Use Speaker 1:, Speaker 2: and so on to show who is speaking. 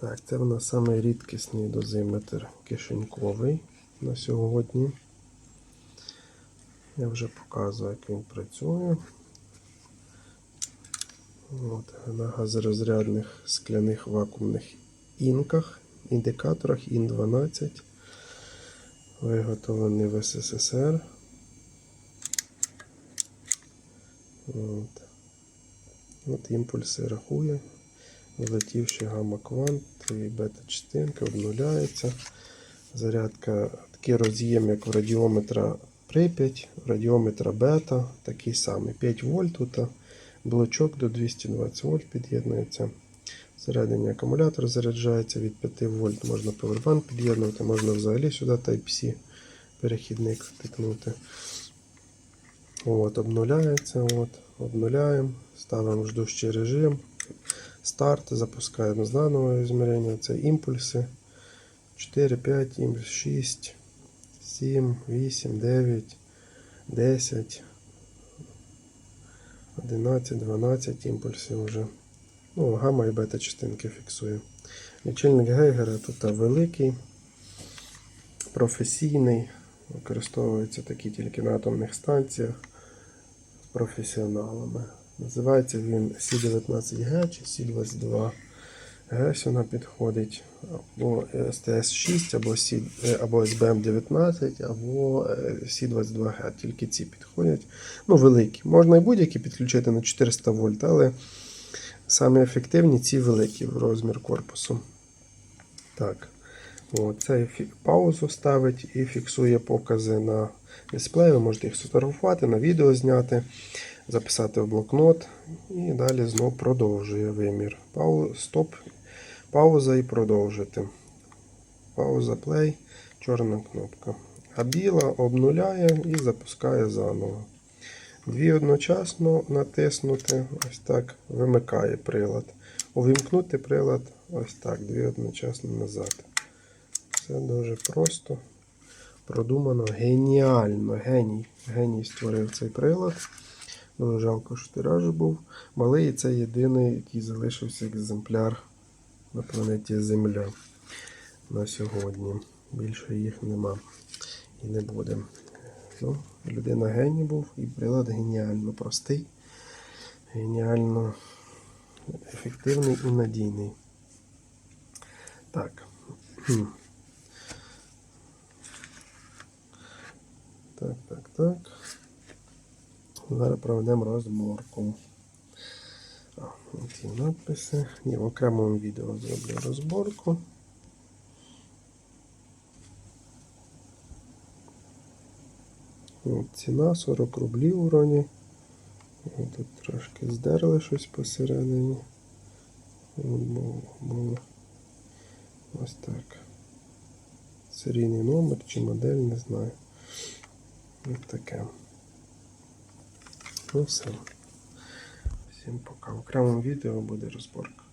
Speaker 1: Так, це в нас самий рідкісний дозиметр кишеньковий на сьогодні. Я вже показую, як він працює. От, на газорозрядних скляних вакуумних інках, індикаторах ІН-12, виготовлений в СССР. От. От імпульси рахує. Влетівши гамма-квант і бета-частинки обнуляється. Зарядка такий роз'єм, як в радіометра Прип'ять, радіометра бета, такий самий 5 вольт тут. Блочок до 220 вольт під'єднується. Всередині акумулятор заряджається від 5 вольт. Можна повербанк під'єднувати, можна взагалі сюди Type-C перехідник втикнути. От, обнуляється. От, обнуляємо, ставимо ждущий режим. Старт, запускаємо з нанового измерення. Це імпульси. 4, 5, імпульс, 6, 7, 8, 9, 10, 11, 12 імпульсів вже. Ну, гамма і бета частинки фіксує. Лічильник Гейгера тут великий, професійний. Використовується такі тільки на атомних станціях з професіоналами. Називається він C19G чи C22G. Сюди підходить або STS6, або, C, е, або SBM19, або е, C22G. Тільки ці підходять. Ну, великі. Можна і будь-які підключити на 400 вольт, але самі ефективні ці великі в розмір корпусу. Так. Це паузу ставить і фіксує покази на дисплеї. Ви можете їх сфотографувати, на відео зняти, записати в блокнот і далі знову продовжує вимір. Пау... Стоп, пауза і продовжити. Пауза плей, чорна кнопка. А біла обнуляє і запускає заново. Дві одночасно натиснути, ось так вимикає прилад. Увімкнути прилад ось так, дві одночасно назад. Все дуже просто, продумано, геніально. Геній. Геній створив цей прилад. Дуже жалко, що тираж був. Малий і це єдиний, який залишився екземпляр на планеті Земля на сьогодні. Більше їх нема і не буде. Ну, людина геній був і прилад геніально простий, геніально ефективний і надійний. Так. Так, так, так. Зараз проведемо розборку. Ці надписи. Ні, в окремому відео зроблю розборку. Ціна 40 рублів вроні. От Тут трошки здерли щось посередині. Було ось так. Серійний номер чи модель, не знаю. Ось таке. Ну все. Всім пока. В окремому відео буде розборка.